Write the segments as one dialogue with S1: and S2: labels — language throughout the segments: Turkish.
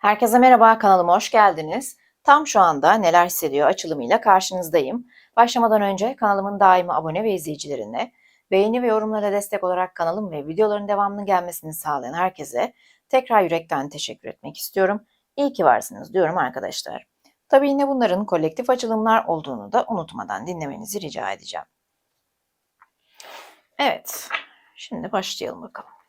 S1: Herkese merhaba, kanalıma hoş geldiniz. Tam şu anda neler hissediyor açılımıyla karşınızdayım. Başlamadan önce kanalımın daimi abone ve izleyicilerine, beğeni ve yorumlara destek olarak kanalım ve videoların devamının gelmesini sağlayan herkese tekrar yürekten teşekkür etmek istiyorum. İyi ki varsınız diyorum arkadaşlar. Tabii yine bunların kolektif açılımlar olduğunu da unutmadan dinlemenizi rica edeceğim. Evet, şimdi başlayalım bakalım.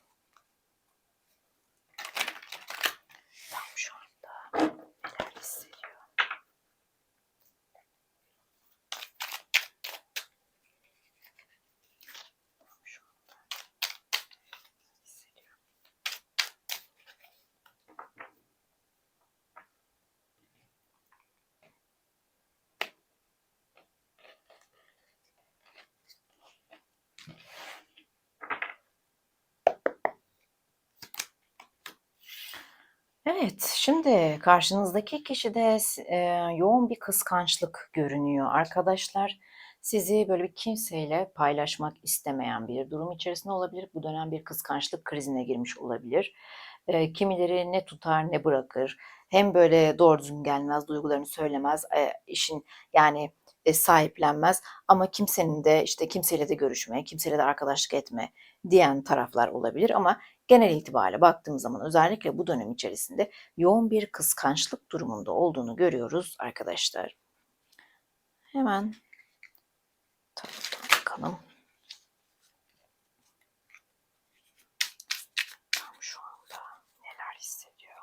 S1: Evet, şimdi karşınızdaki kişide e, yoğun bir kıskançlık görünüyor arkadaşlar. Sizi böyle bir kimseyle paylaşmak istemeyen bir durum içerisinde olabilir. Bu dönem bir kıskançlık krizine girmiş olabilir. E, kimileri ne tutar ne bırakır. Hem böyle doğru düzgün gelmez, duygularını söylemez, e, işin yani e, sahiplenmez. Ama kimsenin de işte kimseyle de görüşme, kimseyle de arkadaşlık etme diyen taraflar olabilir. Ama genel itibariyle baktığımız zaman özellikle bu dönem içerisinde yoğun bir kıskançlık durumunda olduğunu görüyoruz arkadaşlar. Hemen bakalım. Tam şu anda neler hissediyor?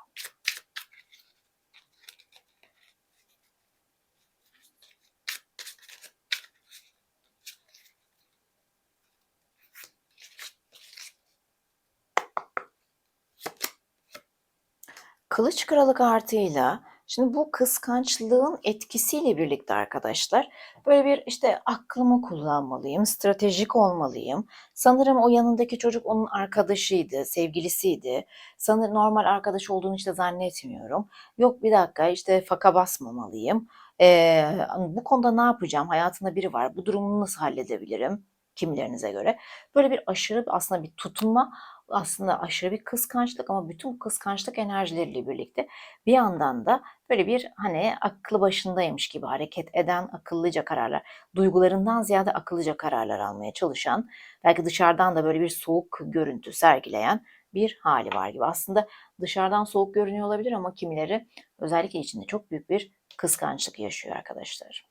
S1: Kılıç kralı kartıyla şimdi bu kıskançlığın etkisiyle birlikte arkadaşlar böyle bir işte aklımı kullanmalıyım, stratejik olmalıyım. Sanırım o yanındaki çocuk onun arkadaşıydı, sevgilisiydi. Sanırım normal arkadaş olduğunu işte zannetmiyorum. Yok bir dakika işte faka basmamalıyım. Ee, bu konuda ne yapacağım? Hayatında biri var. Bu durumu nasıl halledebilirim? Kimilerinize göre. Böyle bir aşırı aslında bir tutunma aslında aşırı bir kıskançlık ama bütün kıskançlık enerjileriyle birlikte bir yandan da böyle bir hani aklı başındaymış gibi hareket eden akıllıca kararlar, duygularından ziyade akıllıca kararlar almaya çalışan, belki dışarıdan da böyle bir soğuk görüntü sergileyen bir hali var gibi. Aslında dışarıdan soğuk görünüyor olabilir ama kimileri özellikle içinde çok büyük bir kıskançlık yaşıyor arkadaşlar.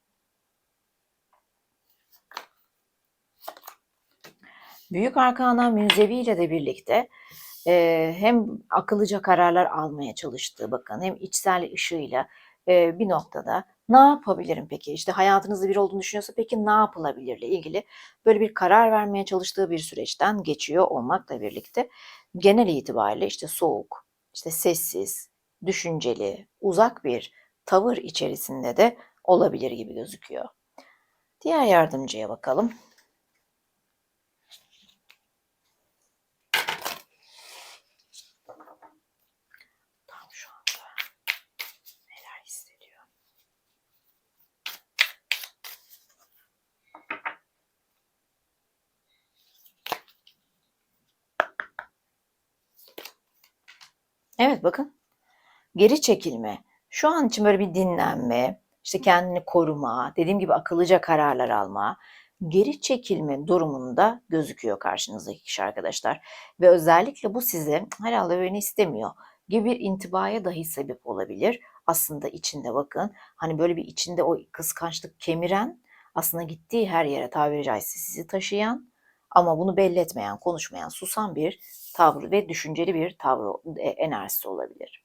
S1: Büyük Arkana Münzevi ile de birlikte e, hem akıllıca kararlar almaya çalıştığı bakın hem içsel ışığıyla e, bir noktada ne yapabilirim peki? İşte hayatınızda bir olduğunu düşünüyorsa peki ne yapılabilirle ilgili böyle bir karar vermeye çalıştığı bir süreçten geçiyor olmakla birlikte genel itibariyle işte soğuk, işte sessiz, düşünceli, uzak bir tavır içerisinde de olabilir gibi gözüküyor. Diğer yardımcıya bakalım. Evet bakın geri çekilme. Şu an için böyle bir dinlenme, işte kendini koruma, dediğim gibi akıllıca kararlar alma, geri çekilme durumunda gözüküyor karşınızdaki kişi arkadaşlar. Ve özellikle bu size herhalde beni istemiyor gibi bir intibaya dahi sebep olabilir. Aslında içinde bakın hani böyle bir içinde o kıskançlık kemiren aslında gittiği her yere tabiri caizse sizi taşıyan ama bunu belli etmeyen, konuşmayan, susan bir tavrı ve düşünceli bir tavrı e, enerjisi olabilir.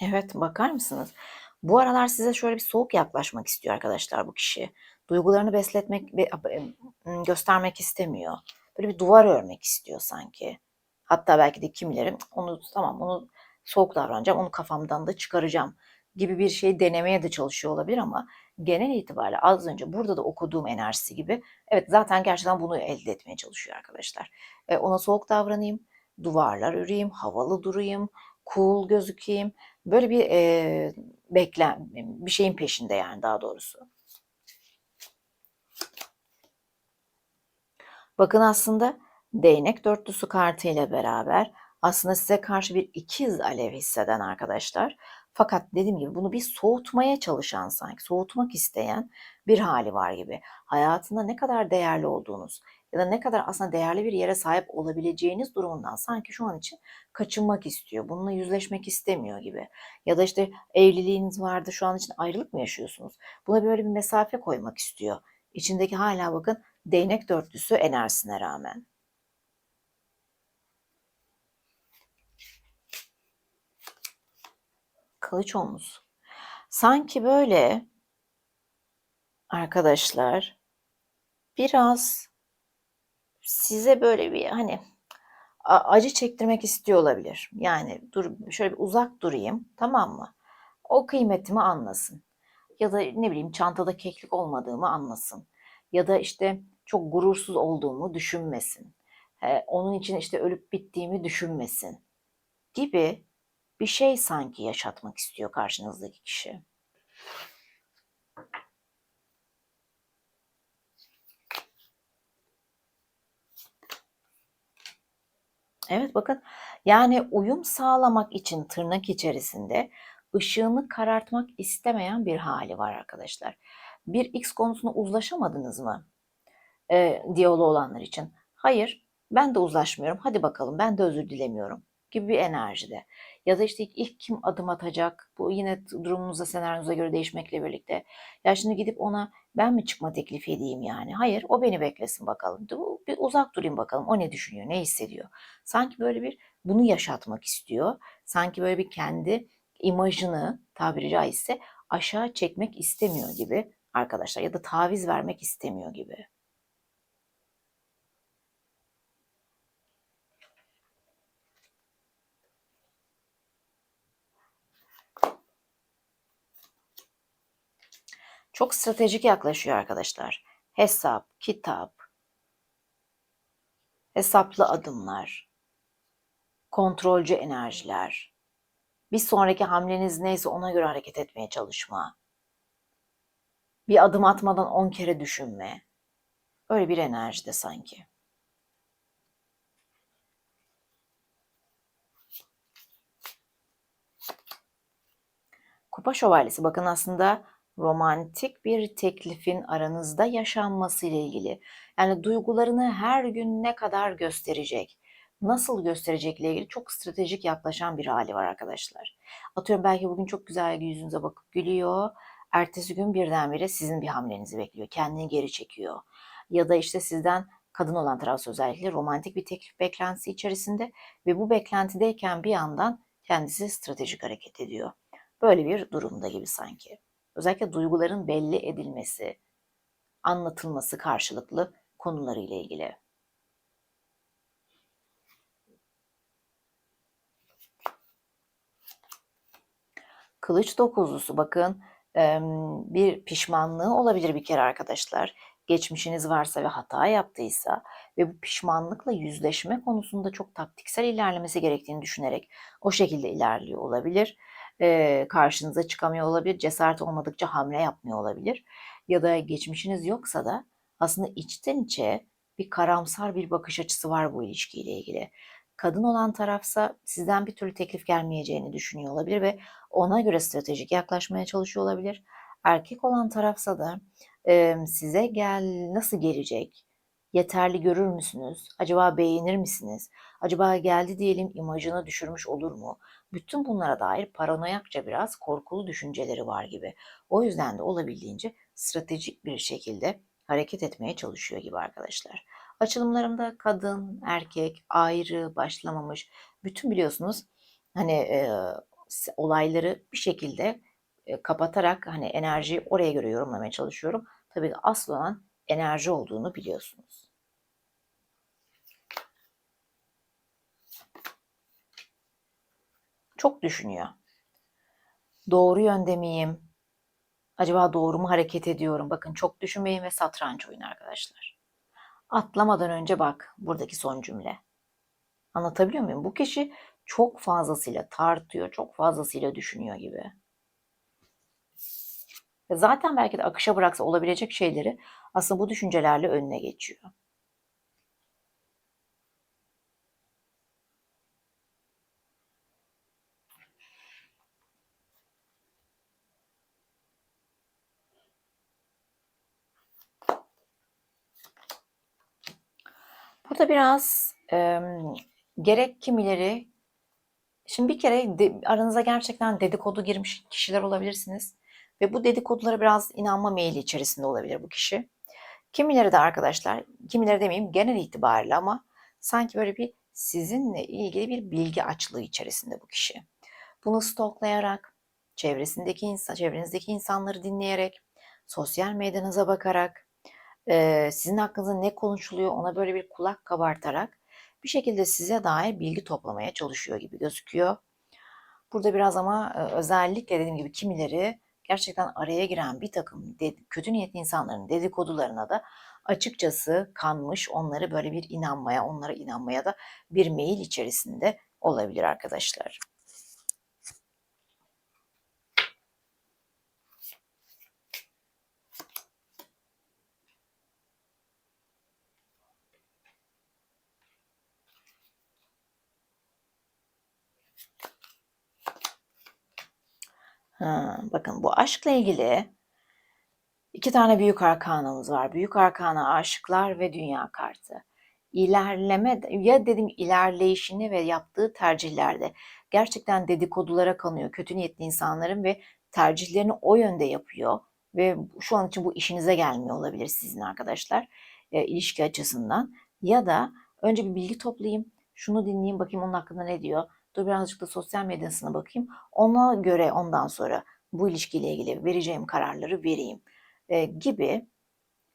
S1: Evet, bakar mısınız? Bu aralar size şöyle bir soğuk yaklaşmak istiyor arkadaşlar bu kişi. Duygularını besletmek ve göstermek istemiyor. Böyle bir duvar örmek istiyor sanki. Hatta belki de kimileri onu tamam onu soğuk davranacağım, onu kafamdan da çıkaracağım gibi bir şey denemeye de çalışıyor olabilir ama genel itibariyle az önce burada da okuduğum enerjisi gibi evet zaten gerçekten bunu elde etmeye çalışıyor arkadaşlar. E, ona soğuk davranayım, duvarlar öreyim, havalı durayım, cool gözükeyim. Böyle bir e, beklen bir şeyin peşinde yani daha doğrusu. Bakın aslında değnek dörtlüsü kartıyla beraber aslında size karşı bir ikiz alev hisseden arkadaşlar. Fakat dediğim gibi bunu bir soğutmaya çalışan sanki, soğutmak isteyen bir hali var gibi. Hayatında ne kadar değerli olduğunuz ya da ne kadar aslında değerli bir yere sahip olabileceğiniz durumundan sanki şu an için kaçınmak istiyor. Bununla yüzleşmek istemiyor gibi. Ya da işte evliliğiniz vardı şu an için ayrılık mı yaşıyorsunuz? Buna böyle bir mesafe koymak istiyor. İçindeki hala bakın değnek dörtlüsü enerjisine rağmen. Kılıç omuz. Sanki böyle arkadaşlar biraz size böyle bir hani acı çektirmek istiyor olabilir. Yani dur şöyle bir uzak durayım tamam mı? O kıymetimi anlasın. Ya da ne bileyim çantada keklik olmadığımı anlasın. Ya da işte çok gurursuz olduğumu düşünmesin. He, onun için işte ölüp bittiğimi düşünmesin gibi bir şey sanki yaşatmak istiyor karşınızdaki kişi. Evet bakın yani uyum sağlamak için tırnak içerisinde ışığını karartmak istemeyen bir hali var arkadaşlar. Bir X konusunda uzlaşamadınız mı? E, diyaloğu olanlar için. Hayır ben de uzlaşmıyorum hadi bakalım ben de özür dilemiyorum gibi bir enerjide. Ya da işte ilk kim adım atacak? Bu yine durumumuza, senaryomuza göre değişmekle birlikte. Ya şimdi gidip ona ben mi çıkma teklif edeyim yani? Hayır, o beni beklesin bakalım. Bir uzak durayım bakalım. O ne düşünüyor, ne hissediyor? Sanki böyle bir bunu yaşatmak istiyor. Sanki böyle bir kendi imajını tabiri caizse aşağı çekmek istemiyor gibi arkadaşlar ya da taviz vermek istemiyor gibi. Çok stratejik yaklaşıyor arkadaşlar. Hesap, kitap, hesaplı adımlar, kontrolcü enerjiler, bir sonraki hamleniz neyse ona göre hareket etmeye çalışma, bir adım atmadan on kere düşünme, öyle bir enerjide sanki. Kupa şövalyesi bakın aslında romantik bir teklifin aranızda yaşanması ile ilgili. Yani duygularını her gün ne kadar gösterecek, nasıl gösterecekle ilgili çok stratejik yaklaşan bir hali var arkadaşlar. Atıyorum belki bugün çok güzel yüzünüze bakıp gülüyor. Ertesi gün birdenbire sizin bir hamlenizi bekliyor. Kendini geri çekiyor. Ya da işte sizden kadın olan taraf özellikle romantik bir teklif beklentisi içerisinde ve bu beklentideyken bir yandan kendisi stratejik hareket ediyor. Böyle bir durumda gibi sanki. Özellikle duyguların belli edilmesi, anlatılması karşılıklı konularıyla ilgili. Kılıç dokuzlusu bakın bir pişmanlığı olabilir bir kere arkadaşlar. Geçmişiniz varsa ve hata yaptıysa ve bu pişmanlıkla yüzleşme konusunda çok taktiksel ilerlemesi gerektiğini düşünerek o şekilde ilerliyor olabilir e, karşınıza çıkamıyor olabilir. Cesaret olmadıkça hamle yapmıyor olabilir. Ya da geçmişiniz yoksa da aslında içten içe bir karamsar bir bakış açısı var bu ilişkiyle ilgili. Kadın olan tarafsa sizden bir türlü teklif gelmeyeceğini düşünüyor olabilir ve ona göre stratejik yaklaşmaya çalışıyor olabilir. Erkek olan tarafsa da e, size gel nasıl gelecek, yeterli görür müsünüz? Acaba beğenir misiniz? Acaba geldi diyelim imajını düşürmüş olur mu? Bütün bunlara dair paranoyakça biraz korkulu düşünceleri var gibi. O yüzden de olabildiğince stratejik bir şekilde hareket etmeye çalışıyor gibi arkadaşlar. Açılımlarımda kadın, erkek, ayrı, başlamamış bütün biliyorsunuz hani e, olayları bir şekilde e, kapatarak hani enerjiyi oraya göre yorumlamaya çalışıyorum. Tabii asıl olan enerji olduğunu biliyorsunuz. Çok düşünüyor. Doğru yönde miyim? Acaba doğru mu hareket ediyorum? Bakın çok düşünmeyin ve satranç oyun arkadaşlar. Atlamadan önce bak buradaki son cümle. Anlatabiliyor muyum? Bu kişi çok fazlasıyla tartıyor, çok fazlasıyla düşünüyor gibi. Zaten belki de akışa bıraksa olabilecek şeyleri aslında bu düşüncelerle önüne geçiyor. Burada biraz e, gerek kimileri Şimdi bir kere de, aranıza gerçekten dedikodu girmiş kişiler olabilirsiniz. Ve bu dedikodulara biraz inanma meyili içerisinde olabilir bu kişi. Kimileri de arkadaşlar, kimileri demeyeyim genel itibariyle ama sanki böyle bir sizinle ilgili bir bilgi açlığı içerisinde bu kişi. Bunu stoklayarak, çevresindeki insan, çevrenizdeki insanları dinleyerek, sosyal medyanıza bakarak, e, sizin hakkınızda ne konuşuluyor ona böyle bir kulak kabartarak bir şekilde size dair bilgi toplamaya çalışıyor gibi gözüküyor. Burada biraz ama e, özellikle dediğim gibi kimileri gerçekten araya giren bir takım kötü niyetli insanların dedikodularına da açıkçası kanmış, onları böyle bir inanmaya, onlara inanmaya da bir meyil içerisinde olabilir arkadaşlar. Ha, bakın bu aşkla ilgili iki tane büyük arkanamız var. Büyük arkana aşıklar ve dünya kartı. İlerleme ya dedim ilerleyişini ve yaptığı tercihlerde gerçekten dedikodulara kanıyor. Kötü niyetli insanların ve tercihlerini o yönde yapıyor ve şu an için bu işinize gelmiyor olabilir sizin arkadaşlar e, ilişki açısından ya da önce bir bilgi toplayayım, şunu dinleyeyim bakayım onun hakkında ne diyor Dur birazcık da sosyal medyasına bakayım. Ona göre ondan sonra bu ilişkiyle ilgili vereceğim kararları vereyim e, gibi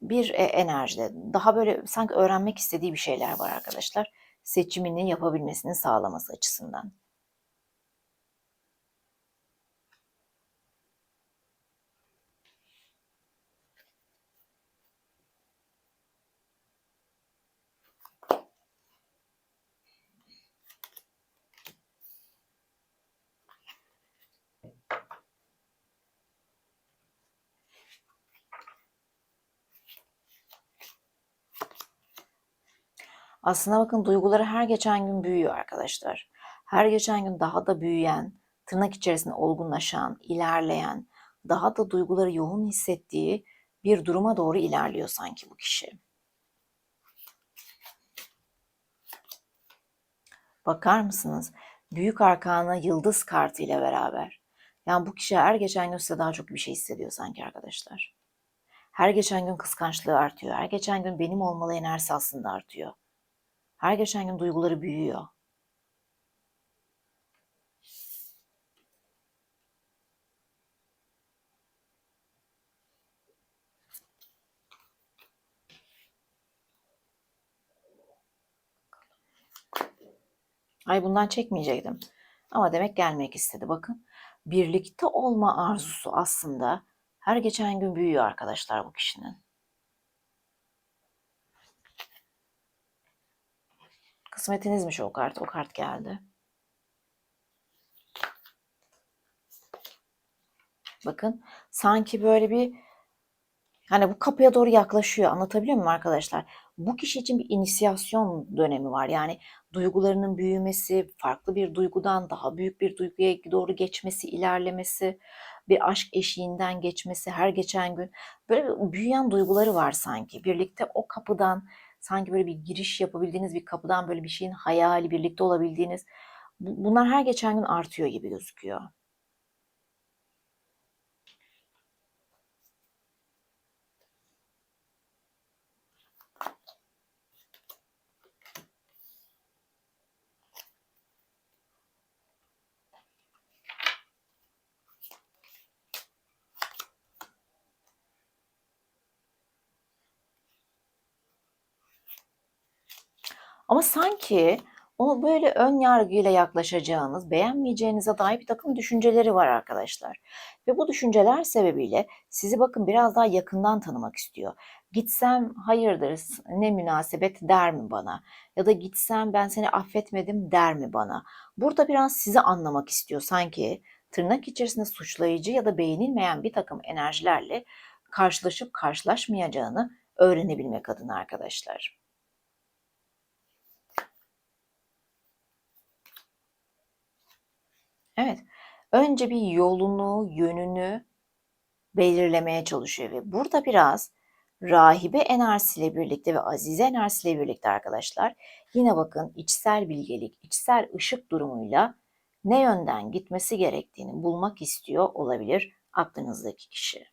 S1: bir e, enerjide. Daha böyle sanki öğrenmek istediği bir şeyler var arkadaşlar. Seçimini yapabilmesini sağlaması açısından. Aslında bakın duyguları her geçen gün büyüyor arkadaşlar. Her geçen gün daha da büyüyen, tırnak içerisinde olgunlaşan, ilerleyen, daha da duyguları yoğun hissettiği bir duruma doğru ilerliyor sanki bu kişi. Bakar mısınız? Büyük arkana yıldız kartı ile beraber. Yani bu kişi her geçen gün size daha çok bir şey hissediyor sanki arkadaşlar. Her geçen gün kıskançlığı artıyor. Her geçen gün benim olmalı enerjisi aslında artıyor. Her geçen gün duyguları büyüyor. Ay bundan çekmeyecektim. Ama demek gelmek istedi. Bakın birlikte olma arzusu aslında her geçen gün büyüyor arkadaşlar bu kişinin. Kısmetinizmiş o kart. O kart geldi. Bakın sanki böyle bir hani bu kapıya doğru yaklaşıyor. Anlatabiliyor muyum arkadaşlar? Bu kişi için bir inisiyasyon dönemi var. Yani duygularının büyümesi, farklı bir duygudan daha büyük bir duyguya doğru geçmesi, ilerlemesi, bir aşk eşiğinden geçmesi her geçen gün böyle bir büyüyen duyguları var sanki. Birlikte o kapıdan sanki böyle bir giriş yapabildiğiniz bir kapıdan böyle bir şeyin hayali birlikte olabildiğiniz bunlar her geçen gün artıyor gibi gözüküyor. Ama sanki onu böyle ön yargıyla yaklaşacağınız, beğenmeyeceğinize dair bir takım düşünceleri var arkadaşlar. Ve bu düşünceler sebebiyle sizi bakın biraz daha yakından tanımak istiyor. Gitsem hayırdır ne münasebet der mi bana? Ya da gitsem ben seni affetmedim der mi bana? Burada biraz sizi anlamak istiyor sanki tırnak içerisinde suçlayıcı ya da beğenilmeyen bir takım enerjilerle karşılaşıp karşılaşmayacağını öğrenebilmek adına arkadaşlar. Evet. Önce bir yolunu, yönünü belirlemeye çalışıyor ve burada biraz rahibe enerjisiyle birlikte ve azize enerjisiyle birlikte arkadaşlar yine bakın içsel bilgelik, içsel ışık durumuyla ne yönden gitmesi gerektiğini bulmak istiyor olabilir aklınızdaki kişi.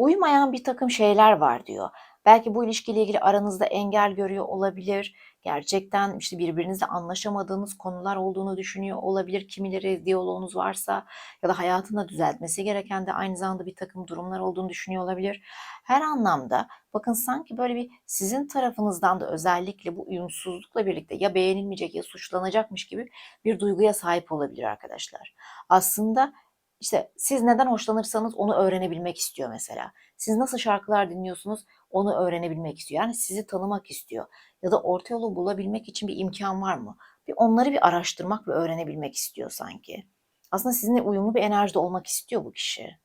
S1: Uymayan bir takım şeyler var diyor. Belki bu ilişkiyle ilgili aranızda engel görüyor olabilir. Gerçekten işte birbirinizle anlaşamadığınız konular olduğunu düşünüyor olabilir. Kimileri diyaloğunuz varsa ya da hayatında düzeltmesi gereken de aynı zamanda bir takım durumlar olduğunu düşünüyor olabilir. Her anlamda bakın sanki böyle bir sizin tarafınızdan da özellikle bu uyumsuzlukla birlikte ya beğenilmeyecek ya suçlanacakmış gibi bir duyguya sahip olabilir arkadaşlar. Aslında işte siz neden hoşlanırsanız onu öğrenebilmek istiyor mesela. Siz nasıl şarkılar dinliyorsunuz onu öğrenebilmek istiyor. Yani sizi tanımak istiyor. Ya da orta yolu bulabilmek için bir imkan var mı? Bir onları bir araştırmak ve öğrenebilmek istiyor sanki. Aslında sizinle uyumlu bir enerjide olmak istiyor bu kişi.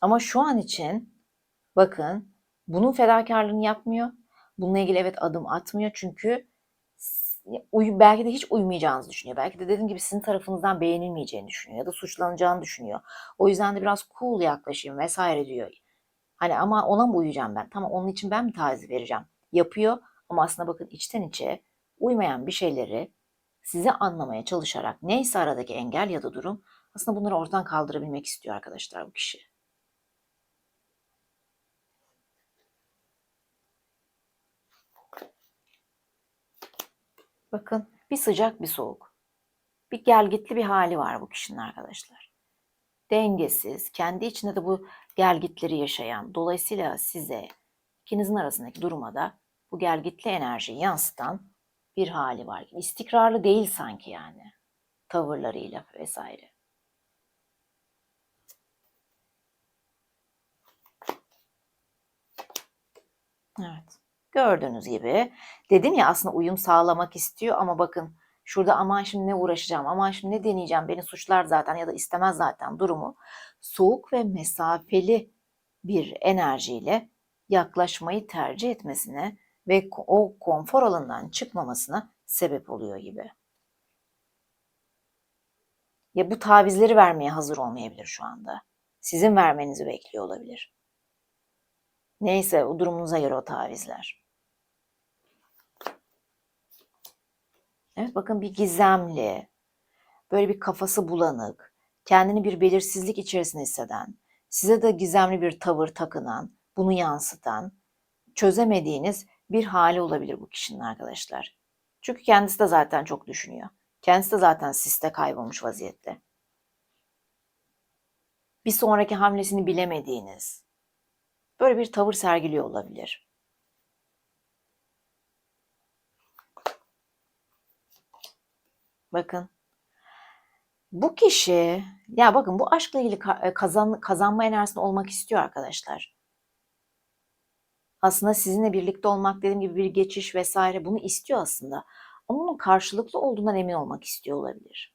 S1: Ama şu an için bakın bunun fedakarlığını yapmıyor. Bununla ilgili evet adım atmıyor çünkü uy belki de hiç uymayacağınızı düşünüyor. Belki de dediğim gibi sizin tarafınızdan beğenilmeyeceğini düşünüyor ya da suçlanacağını düşünüyor. O yüzden de biraz cool yaklaşayım vesaire diyor. Hani ama ona mı uyuyacağım ben? Tamam onun için ben mi taviz vereceğim? Yapıyor ama aslında bakın içten içe uymayan bir şeyleri size anlamaya çalışarak neyse aradaki engel ya da durum aslında bunları ortadan kaldırabilmek istiyor arkadaşlar bu kişi. Bakın bir sıcak bir soğuk. Bir gelgitli bir hali var bu kişinin arkadaşlar. Dengesiz, kendi içinde de bu gelgitleri yaşayan, dolayısıyla size ikinizin arasındaki duruma da bu gelgitli enerjiyi yansıtan bir hali var. İstikrarlı değil sanki yani tavırlarıyla vesaire. Evet. Gördüğünüz gibi dedim ya aslında uyum sağlamak istiyor ama bakın şurada aman şimdi ne uğraşacağım, aman şimdi ne deneyeceğim, beni suçlar zaten ya da istemez zaten durumu soğuk ve mesafeli bir enerjiyle yaklaşmayı tercih etmesine ve o konfor alanından çıkmamasına sebep oluyor gibi. Ya bu tavizleri vermeye hazır olmayabilir şu anda. Sizin vermenizi bekliyor olabilir. Neyse o durumunuza göre o tavizler. Evet bakın bir gizemli, böyle bir kafası bulanık, kendini bir belirsizlik içerisinde hisseden, size de gizemli bir tavır takınan, bunu yansıtan, çözemediğiniz bir hali olabilir bu kişinin arkadaşlar. Çünkü kendisi de zaten çok düşünüyor. Kendisi de zaten siste kaybolmuş vaziyette. Bir sonraki hamlesini bilemediğiniz, böyle bir tavır sergiliyor olabilir. Bakın. Bu kişi, ya bakın bu aşkla ilgili e, kazan, kazanma enerjisinde olmak istiyor arkadaşlar. Aslında sizinle birlikte olmak dediğim gibi bir geçiş vesaire bunu istiyor aslında. Ama onun karşılıklı olduğundan emin olmak istiyor olabilir.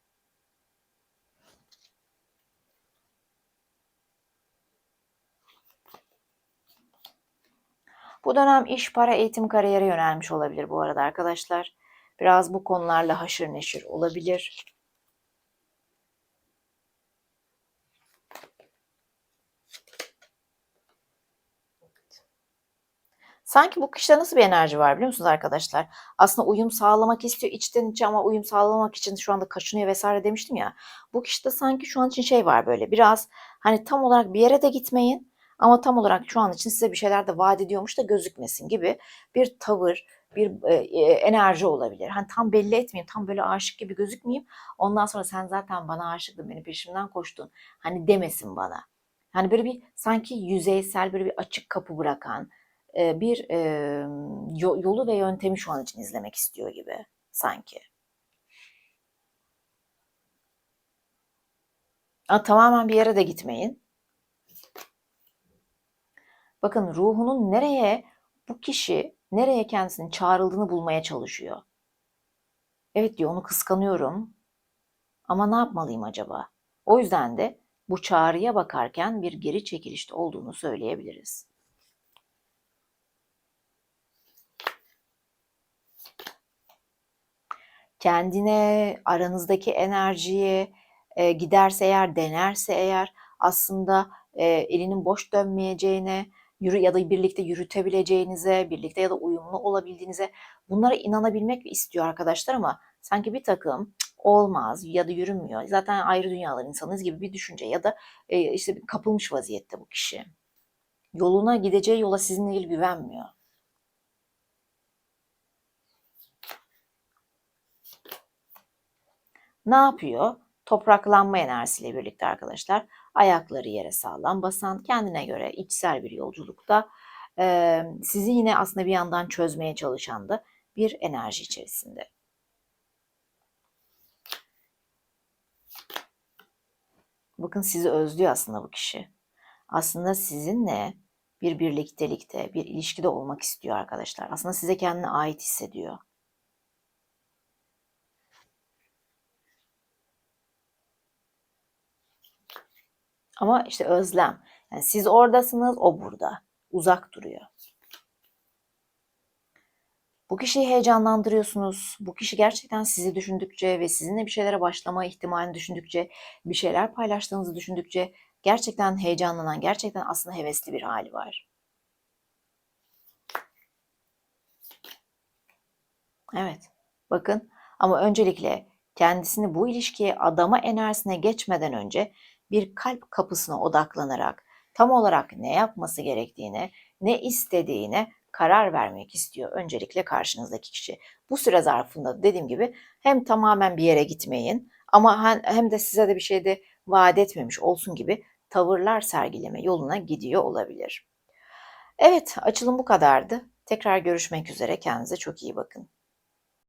S1: Bu dönem iş, para, eğitim, kariyere yönelmiş olabilir bu arada arkadaşlar. Biraz bu konularla haşır neşir olabilir. Sanki bu kişide nasıl bir enerji var biliyor musunuz arkadaşlar? Aslında uyum sağlamak istiyor içten içe ama uyum sağlamak için şu anda kaçınıyor vesaire demiştim ya. Bu kişide sanki şu an için şey var böyle biraz hani tam olarak bir yere de gitmeyin ama tam olarak şu an için size bir şeyler de vaat ediyormuş da gözükmesin gibi bir tavır, bir e, e, enerji olabilir. Hani tam belli etmeyeyim, tam böyle aşık gibi gözükmeyeyim. Ondan sonra sen zaten bana aşıktın, benim peşimden koştun. Hani demesin bana. Hani böyle bir sanki yüzeysel böyle bir açık kapı bırakan e, bir yolu ve yöntemi şu an için izlemek istiyor gibi sanki. Aa, tamamen bir yere de gitmeyin. Bakın ruhunun nereye bu kişi nereye kendisinin çağrıldığını bulmaya çalışıyor. Evet diyor onu kıskanıyorum ama ne yapmalıyım acaba? O yüzden de bu çağrıya bakarken bir geri çekilişte olduğunu söyleyebiliriz. kendine, aranızdaki enerjiye e, giderse eğer, denerse eğer aslında e, elinin boş dönmeyeceğine, yürü ya da birlikte yürütebileceğinize, birlikte ya da uyumlu olabildiğinize bunlara inanabilmek istiyor arkadaşlar ama sanki bir takım olmaz ya da yürümüyor. Zaten ayrı dünyalar insanız gibi bir düşünce ya da e, işte kapılmış vaziyette bu kişi. Yoluna gideceği yola sizinle ilgili güvenmiyor. Ne yapıyor? Topraklanma enerjisiyle birlikte arkadaşlar ayakları yere sağlam basan, kendine göre içsel bir yolculukta e, sizi yine aslında bir yandan çözmeye çalışan da bir enerji içerisinde. Bakın sizi özlüyor aslında bu kişi. Aslında sizinle bir birliktelikte, bir ilişkide olmak istiyor arkadaşlar. Aslında size kendine ait hissediyor. Ama işte özlem. Yani siz oradasınız, o burada. Uzak duruyor. Bu kişiyi heyecanlandırıyorsunuz. Bu kişi gerçekten sizi düşündükçe ve sizinle bir şeylere başlama ihtimalini düşündükçe, bir şeyler paylaştığınızı düşündükçe gerçekten heyecanlanan, gerçekten aslında hevesli bir hali var. Evet. Bakın ama öncelikle kendisini bu ilişkiye adama enerjisine geçmeden önce bir kalp kapısına odaklanarak tam olarak ne yapması gerektiğine, ne istediğine karar vermek istiyor öncelikle karşınızdaki kişi. Bu süre zarfında dediğim gibi hem tamamen bir yere gitmeyin ama hem de size de bir şey de vaat etmemiş olsun gibi tavırlar sergileme yoluna gidiyor olabilir. Evet, açılım bu kadardı. Tekrar görüşmek üzere. Kendinize çok iyi bakın.